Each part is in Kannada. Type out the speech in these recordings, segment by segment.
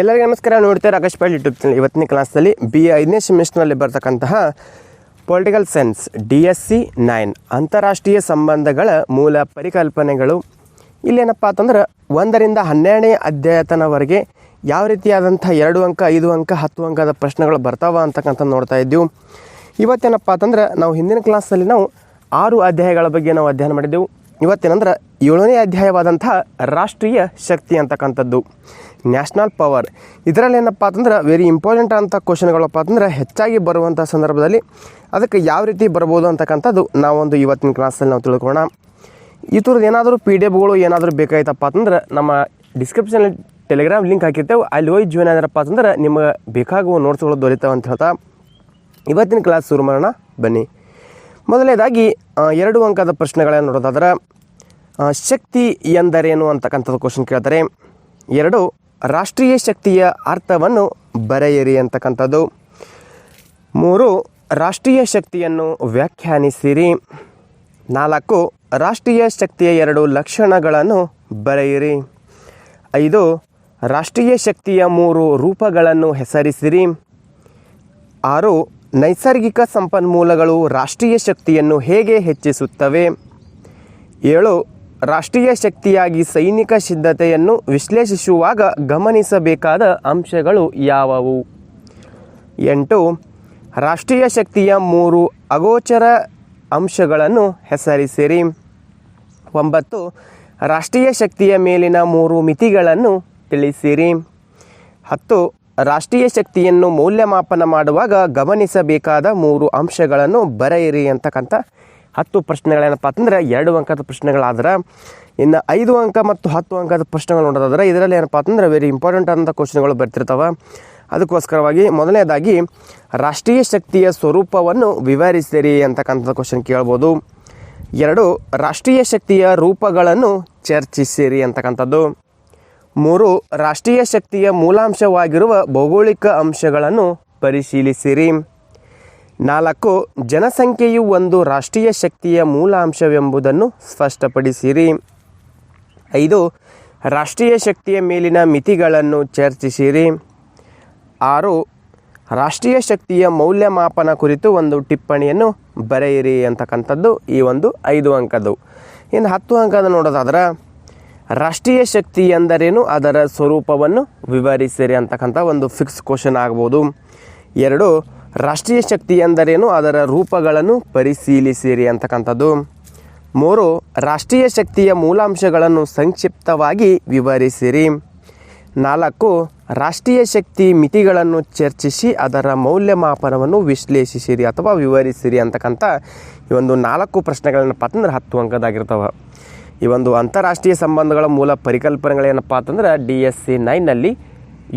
ಎಲ್ಲರಿಗೂ ನಮಸ್ಕಾರ. ನೋಡ್ತಾರೆ ಆಕಾಶ್ ಪಾಲ್ ಯೂಟ್ಯೂಬ್ ಚಾನಲ್ ಇವತ್ತಿನ ಕ್ಲಾಸಲ್ಲಿ ಬಿ ಐದನೇ ಸೆಮಿಸ್ಟರ್ನಲ್ಲಿ ಬರ್ತಕ್ಕಂತಹ political science D S C nine ಅಂತಾರಾಷ್ಟ್ರೀಯ ಸಂಬಂಧಗಳ ಮೂಲ ಪರಿಕಲ್ಪನೆಗಳು. ಇಲ್ಲೇನಪ್ಪ ಅಂತಂದ್ರೆ ಒಂದರಿಂದ ಹನ್ನೆರಡನೇ ಅಧ್ಯಾಯತನವರೆಗೆ ಯಾವ ರೀತಿಯಾದಂಥ ಎರಡು ಅಂಕ, ಐದು ಅಂಕ, ಹತ್ತು ಅಂಕದ ಪ್ರಶ್ನೆಗಳು ಬರ್ತಾವ ಅಂತಕ್ಕಂಥ ನೋಡ್ತಾ ಇದ್ದೀವಿ. ಇವತ್ತೇನಪ್ಪ ಅಂತಂದ್ರೆ ನಾವು ಹಿಂದಿನ ಕ್ಲಾಸಲ್ಲಿ ನಾವು ಆರು ಅಧ್ಯಾಯಗಳ ಬಗ್ಗೆ ನಾವು ಅಧ್ಯಯನ ಮಾಡಿದ್ದೆವು ಇವತ್ತೇನಂದ್ರೆ ಏಳನೇ ಅಧ್ಯಾಯವಾದಂಥ ರಾಷ್ಟ್ರೀಯ ಶಕ್ತಿ ಅಂತಕ್ಕಂಥದ್ದು. ನ್ಯಾಷನಲ್ ಪವರ್ ಇದರಲ್ಲಿ ಏನಪ್ಪ ಅಂತಂದ್ರೆ ವೆರಿ ಇಂಪಾರ್ಟೆಂಟ್ ಅಂತ ಕ್ವಶನ್ಗಳಪ್ಪ ಅಂತಂದ್ರೆ ಹೆಚ್ಚಾಗಿ ಬರುವಂಥ ಸಂದರ್ಭದಲ್ಲಿ ಅದಕ್ಕೆ ಯಾವ ರೀತಿ ಬರ್ಬೋದು ಅಂತಕ್ಕಂಥದ್ದು ನಾವೊಂದು ಇವತ್ತಿನ ಕ್ಲಾಸಲ್ಲಿ ನಾವು ತಿಳ್ಕೊಳ್ಳೋಣ. ಈ ಥರದ್ದು ಏನಾದರೂ ಪಿ ಡಿ ಎಫ್ಗಳು ಏನಾದರೂ ಬೇಕಾಯ್ತಪ್ಪ ಅಂತಂದ್ರೆ ನಮ್ಮ ಡಿಸ್ಕ್ರಿಪ್ಷನಲ್ಲಿ ಟೆಲಿಗ್ರಾಮ್ ಲಿಂಕ್ ಹಾಕಿರ್ತೇವೆ. ಅಲ್ಲಿ ಹೋಗಿ ಜೀವನ ಏನಾರಪ್ಪ ಅಂತಂದ್ರೆ ನಿಮಗೆ ಬೇಕಾಗುವ ನೋಟ್ಸ್ಗಳು ದೊರೀತಾವೆ ಅಂತ ಹೇಳ್ತಾ. ಇವತ್ತಿನ ಕ್ಲಾಸ್ ಶುರು ಮಾಡೋಣ. ಬನ್ನಿ. ಮೊದಲನೇದಾಗಿ ಎರಡು ಅಂಕದ ಪ್ರಶ್ನೆಗಳನ್ನು ನೋಡೋದಾದ್ರೆ ಶಕ್ತಿ ಎಂದರೇನು ಅಂತಕ್ಕಂಥದ್ದು ಕ್ವಶನ್ ಕೇಳ್ತಾರೆ ಎರಡು, ರಾಷ್ಟ್ರೀಯ ಶಕ್ತಿಯ ಅರ್ಥವನ್ನು ಬರೆಯಿರಿ ಅಂತಕ್ಕಂಥದ್ದು. ಮೂರು, ರಾಷ್ಟ್ರೀಯ ಶಕ್ತಿಯನ್ನು ವ್ಯಾಖ್ಯಾನಿಸಿರಿ. ನಾಲ್ಕು, ರಾಷ್ಟ್ರೀಯ ಶಕ್ತಿಯ ಎರಡು ಲಕ್ಷಣಗಳನ್ನು ಬರೆಯಿರಿ. ಐದು, ರಾಷ್ಟ್ರೀಯ ಶಕ್ತಿಯ ಮೂರು ರೂಪಗಳನ್ನು ಹೆಸರಿಸಿರಿ. ಆರು, ನೈಸರ್ಗಿಕ ಸಂಪನ್ಮೂಲಗಳು ರಾಷ್ಟ್ರೀಯ ಶಕ್ತಿಯನ್ನು ಹೇಗೆ ಹೆಚ್ಚಿಸುತ್ತವೆ. ಏಳು ರಾಷ್ಟ್ರೀಯ ಶಕ್ತಿಯಾಗಿ ಸೈನಿಕ ಸಿದ್ಧತೆಯನ್ನು ವಿಶ್ಲೇಷಿಸುವಾಗ ಗಮನಿಸಬೇಕಾದ ಅಂಶಗಳು ಯಾವುವು? ಎಂಟು, ರಾಷ್ಟ್ರೀಯ ಶಕ್ತಿಯ ಮೂರು ಅಗೋಚರ ಅಂಶಗಳನ್ನು ಹೆಸರಿಸಿರಿ. ಒಂಬತ್ತು, ರಾಷ್ಟ್ರೀಯ ಶಕ್ತಿಯ ಮೇಲಿನ ಮೂರು ಮಿತಿಗಳನ್ನು ತಿಳಿಸಿರಿ. ಹತ್ತು, ರಾಷ್ಟ್ರೀಯ ಶಕ್ತಿಯನ್ನು ಮೌಲ್ಯಮಾಪನ ಮಾಡುವಾಗ ಗಮನಿಸಬೇಕಾದ ಮೂರು ಅಂಶಗಳನ್ನು ಬರೆಯಿರಿ ಅಂತಕ್ಕಂಥ ಹತ್ತು ಪ್ರಶ್ನೆಗಳೇನಪ್ಪ ಅಂತಂದರೆ ಎರಡು ಅಂಕದ ಪ್ರಶ್ನೆಗಳಾದ್ರೆ, ಇನ್ನು ಐದು ಅಂಕ ಮತ್ತು ಹತ್ತು ಅಂಕದ ಪ್ರಶ್ನೆಗಳು ನೋಡೋದಾದ್ರೆ ಇದರಲ್ಲಿ ಏನಪ್ಪ ಅಂತಂದರೆ ವೆರಿ ಇಂಪಾರ್ಟೆಂಟ್ ಆದಂಥ ಕ್ವಶನ್ಗಳು ಬರ್ತಿರ್ತಾವೆ. ಅದಕ್ಕೋಸ್ಕರವಾಗಿ ಮೊದಲನೇದಾಗಿ ರಾಷ್ಟ್ರೀಯ ಶಕ್ತಿಯ ಸ್ವರೂಪವನ್ನು ವಿವರಿಸಿರಿ ಅಂತಕ್ಕಂಥ ಕ್ವಶನ್ ಕೇಳ್ಬೋದು. ಎರಡು, ರಾಷ್ಟ್ರೀಯ ಶಕ್ತಿಯ ರೂಪಗಳನ್ನು ಚರ್ಚಿಸಿರಿ ಅಂತಕ್ಕಂಥದ್ದು. ಮೂರು, ರಾಷ್ಟ್ರೀಯ ಶಕ್ತಿಯ ಮೂಲಾಂಶವಾಗಿರುವ ಭೌಗೋಳಿಕ ಅಂಶಗಳನ್ನು ಪರಿಶೀಲಿಸಿರಿ. ನಾಲ್ಕು, ಜನಸಂಖ್ಯೆಯು ಒಂದು ರಾಷ್ಟ್ರೀಯ ಶಕ್ತಿಯ ಮೂಲ ಅಂಶವೆಂಬುದನ್ನು ಸ್ಪಷ್ಟಪಡಿಸಿರಿ. ಐದು, ರಾಷ್ಟ್ರೀಯ ಶಕ್ತಿಯ ಮೇಲಿನ ಮಿತಿಗಳನ್ನು ಚರ್ಚಿಸಿರಿ. ಆರು, ರಾಷ್ಟ್ರೀಯ ಶಕ್ತಿಯ ಮೌಲ್ಯಮಾಪನ ಕುರಿತು ಒಂದು ಟಿಪ್ಪಣಿಯನ್ನು ಬರೆಯಿರಿ ಅಂತಕ್ಕಂಥದ್ದು ಈ ಒಂದು ಐದು ಅಂಕದ್ದು. ಇನ್ನು ಹತ್ತು ಅಂಕದ ನೋಡೋದಾದ್ರೆ, ರಾಷ್ಟ್ರೀಯ ಶಕ್ತಿ ಎಂದರೇನು? ಅದರ ಸ್ವರೂಪವನ್ನು ವಿವರಿಸಿರಿ ಅಂತಕ್ಕಂಥ ಒಂದು ಫಿಕ್ಸ್ ಕ್ವಶನ್ ಆಗ್ಬೋದು. ಎರಡು ರಾಷ್ಟ್ರೀಯ ಶಕ್ತಿ ಎಂದರೇನು? ಅದರ ರೂಪಗಳನ್ನು ಪರಿಶೀಲಿಸಿರಿ ಅಂತಕ್ಕಂಥದ್ದು. ಮೂರು, ರಾಷ್ಟ್ರೀಯ ಶಕ್ತಿಯ ಮೂಲಾಂಶಗಳನ್ನು ಸಂಕ್ಷಿಪ್ತವಾಗಿ ವಿವರಿಸಿರಿ. ನಾಲ್ಕು, ರಾಷ್ಟ್ರೀಯ ಶಕ್ತಿ ಮಿತಿಗಳನ್ನು ಚರ್ಚಿಸಿ ಅದರ ಮೌಲ್ಯಮಾಪನವನ್ನು ವಿಶ್ಲೇಷಿಸಿರಿ ಅಥವಾ ವಿವರಿಸಿರಿ ಅಂತಕ್ಕಂಥ ಈ ಒಂದು ನಾಲ್ಕು ಪ್ರಶ್ನೆಗಳೇನಪ್ಪ ಅಂತಂದ್ರೆ ಹತ್ತು ಅಂಕದಾಗಿರ್ತವೆ. ಈ ಒಂದು ಅಂತಾರಾಷ್ಟ್ರೀಯ ಸಂಬಂಧಗಳ ಮೂಲ ಪರಿಕಲ್ಪನೆಗಳೇನಪ್ಪ ಅಂತಂದ್ರೆ ಡಿ ಎಸ್ ಸಿ ನೈನ್ನಲ್ಲಿ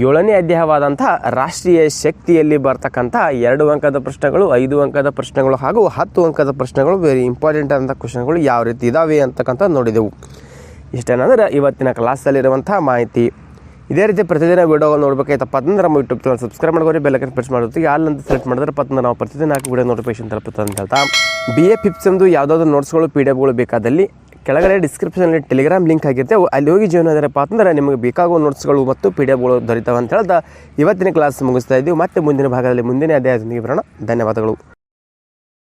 ಏಳನೇ ಅಧ್ಯಾಯವಾದಂಥ ರಾಷ್ಟ್ರೀಯ ಶಕ್ತಿಯಲ್ಲಿ ಬರ್ತಕ್ಕಂಥ ಎರಡು ಅಂಕದ ಪ್ರಶ್ನೆಗಳು, ಐದು ಅಂಕದ ಪ್ರಶ್ನೆಗಳು ಹಾಗೂ ಹತ್ತು ಅಂಕದ ಪ್ರಶ್ನೆಗಳು ವೆರಿ ಇಂಪಾರ್ಟೆಂಟ್ ಅಂತ ಕ್ವಶನ್ಗಳು ಯಾವ ರೀತಿ ಇದ್ದಾವೆ ಅಂತಕ್ಕಂಥ ನೋಡಿದೆವು. ಇಷ್ಟೇನಂದ್ರೆ ಇವತ್ತಿನ ಕ್ಲಾಸಲ್ಲಿರುವಂಥ ಮಾಹಿತಿ. ಇದೇ ರೀತಿ ಪ್ರತಿದಿನ ವೀಡಿಯೋಗಳು ನೋಡ್ಬೇಕಾಯ್ತಪ್ಪ ಅಂದ್ರೆ ನಮ್ಮ ಯೂಟ್ಯೂಬ್ ಚಾನಲ್ ಸಬ್ಸ್ಕ್ರೈಬ್ ಮಾಡ್ಕೊರಿ ಬೆಲ್ಲಕ್ಕೆ ಪ್ರೆಸ್ ಮಾಡೋದಕ್ಕೆ ಅಂತ ಸೆಲೆಕ್ಟ್ ಮಾಡಿದ್ರೆ ಪತ್ತಂದ್ರೆ ನಾವು ಪ್ರತಿದಿನ ಹಾಕಿ ವೀಡಿಯೋ ನೋಟಿಫಿಕೇಶನ್ ತಲುಪುತ್ತೆ ಅಂತ ಹೇಳ್ತಾ. ಬಿ ಎ ಫಿಫ್ಸಮ್ದು ಯಾವುದಾದ್ರು ನೋಟ್ಸ್ಗಳು ಪಿ ಡಿ ಎಫ್ಗಳು ಬೇಕಾದಲ್ಲಿ ಕೆಳಗಡೆ ಡಿಸ್ಕ್ರಿಪ್ಷನಲ್ಲಿ ಟೆಲಿಗ್ರಾಮ್ ಲಿಂಕ್ ಆಗಿರುತ್ತೆ ಅಲ್ಲಿ ಹೋಗಿ ಜೀವನ ಅದರಪ್ಪ ಅಂತಂದ್ರೆ ನಿಮಗೆ ಬೇಕಾಗುವ ನೋಟ್ಸ್ಗಳು ಮತ್ತು ಪಿ ಡಿ ಎಫ್ಗಳು ದೊರೀತಾವೆ ಅಂತ ಹೇಳ್ತಾ ಇವತ್ತಿನ ಕ್ಲಾಸ್ ಮುಗಿಸ್ತಾ ಇದ್ದೀವಿ. ಮತ್ತೆ ಮುಂದಿನ ಭಾಗದಲ್ಲಿ ಮುಂದಿನ ಅಧ್ಯಾಯದೊಂದಿಗೆ ಬರೋಣ. ಧನ್ಯವಾದಗಳು.